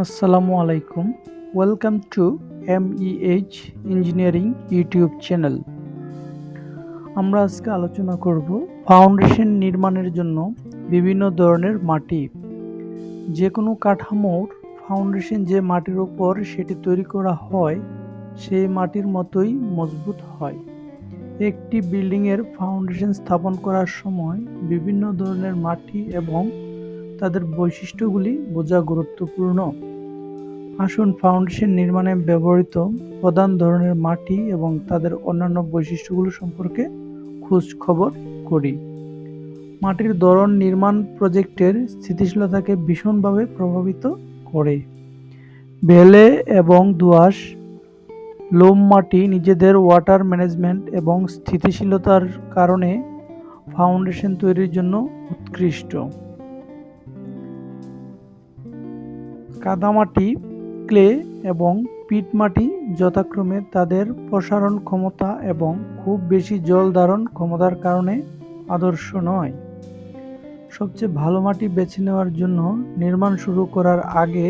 আসসালামু আলাইকুম। Welcome to M H engineering YouTube channel আমরা আজকে আলোচনা করব ফাউন্ডেশন নির্মাণের জন্য বিভিন্ন ধরনের মাটি। যে কোনো কাঠামোর ফাউন্ডেশন যে মাটির উপর সেটি তৈরি করা হয়, সেই মাটির মতোই মজবুত হয়। একটি বিল্ডিংয়ের ফাউন্ডেশন স্থাপন করার সময় বিভিন্ন ধরনের মাটি এবং তাদের বৈশিষ্ট্যগুলি বোঝা গুরুত্বপূর্ণ। আসুন ফাউন্ডেশন নির্মাণে ব্যবহৃত প্রধান ধরনের মাটি এবং তাদের অন্যান্য বৈশিষ্ট্যগুলো সম্পর্কে খোঁজ খবর করি। মাটির ধরন নির্মাণ প্রজেক্টের স্থিতিশীলতাকে ভীষণভাবে প্রভাবিত করে। বেলে এবং দোআঁশ লোম মাটি নিজেদের ওয়াটার ম্যানেজমেন্ট এবং স্থিতিশীলতার কারণে ফাউন্ডেশন তৈরির জন্য উৎকৃষ্ট। কাদামাটি, ক্লে এবং পিট মাটি যথাক্রমে তাদের প্রসারণ ক্ষমতা এবং খুব বেশি জল ধারণ ক্ষমতার কারণে আদর্শ নয়। সবচেয়ে ভালো মাটি বেছে নেওয়ার জন্য নির্মাণ শুরু করার আগে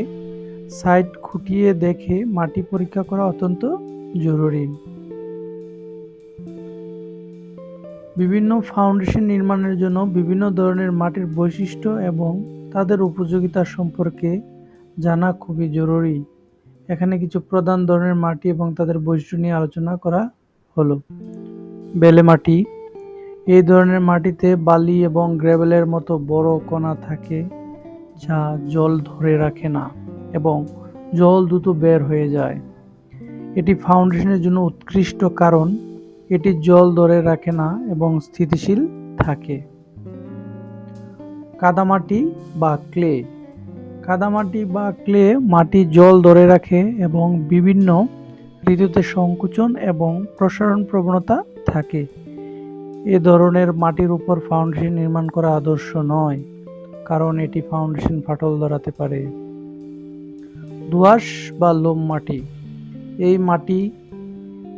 সাইট খুঁটিয়ে দেখে মাটি পরীক্ষা করা অত্যন্ত জরুরি। বিভিন্ন ফাউন্ডেশন নির্মাণের জন্য বিভিন্ন ধরনের মাটির বৈশিষ্ট্য এবং তাদের উপযোগিতা সম্পর্কে জানা খুবই জরুরি। এখানে কিছু প্রধান ধরনের মাটি এবং তাদের বৈশিষ্ট্য নিয়ে আলোচনা করা হলো। বেলে মাটি। এই ধরনের মাটিতে বালি এবং গ্রেভেলের মতো বড় কণা থাকে যা জল ধরে রাখে না এবং জল দ্রুত বের হয়ে যায়। এটি ফাউন্ডেশনের জন্য উৎকৃষ্ট কারণ, এটি জল ধরে রাখে না এবং স্থিতিশীল থাকে। কাদামাটি বা ক্লে কাদামাটি বা ক্লে মাটি জল ধরে রাখে এবং বিভিন্ন ঋতুতে সংকুচন এবং প্রসারণ প্রবণতা থাকে। এ ধরনের মাটির উপর ফাউন্ডেশন নির্মাণ করা আদর্শ নয়, কারণ এটি ফাউন্ডেশন ফাটল ধরাতে পারে। দোআঁশ বা লোম মাটি। এই মাটি,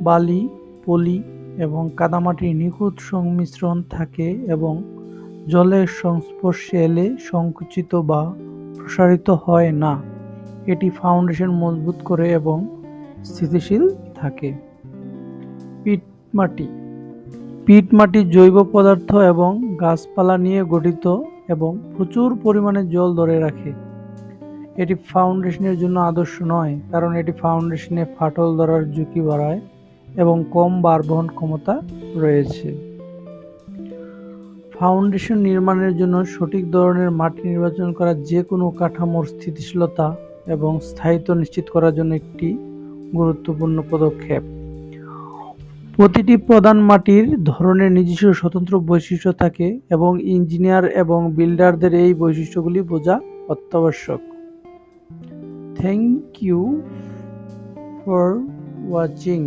বালি, পলি এবং কাদামাটির নিখুঁত সংমিশ্রণ থাকে এবং জলের সংস্পর্শে এলে সংকুচিত বা প্রসারিত হয় না। এটি ফাউন্ডেশন মজবুত করে এবং স্থিতিশীল থাকে। পিট মাটি। পিট মাটি জৈব পদার্থ এবং গাছপালা নিয়ে গঠিত এবং প্রচুর পরিমাণে জল ধরে রাখে। এটি ফাউন্ডেশনের জন্য আদর্শ নয়, কারণ এটি ফাউন্ডেশনে ফাটল ধরার ঝুঁকি বাড়ায় এবং কম বার বহন ক্ষমতা রয়েছে। ফাউন্ডেশন নির্মাণের জন্য সঠিক ধরনের মাটি নির্বাচন করা যে কোনো কাঠামোর স্থিতিশীলতা এবং স্থায়িত্ব নিশ্চিত করার জন্য একটি গুরুত্বপূর্ণ পদক্ষেপ। প্রতিটি প্রধান মাটির ধরনের নিজস্ব স্বতন্ত্র বৈশিষ্ট্য থাকে এবং ইঞ্জিনিয়ার এবং বিল্ডারদের এই বৈশিষ্ট্যগুলি বোঝা অত্যাবশ্যক। Thank you for watching.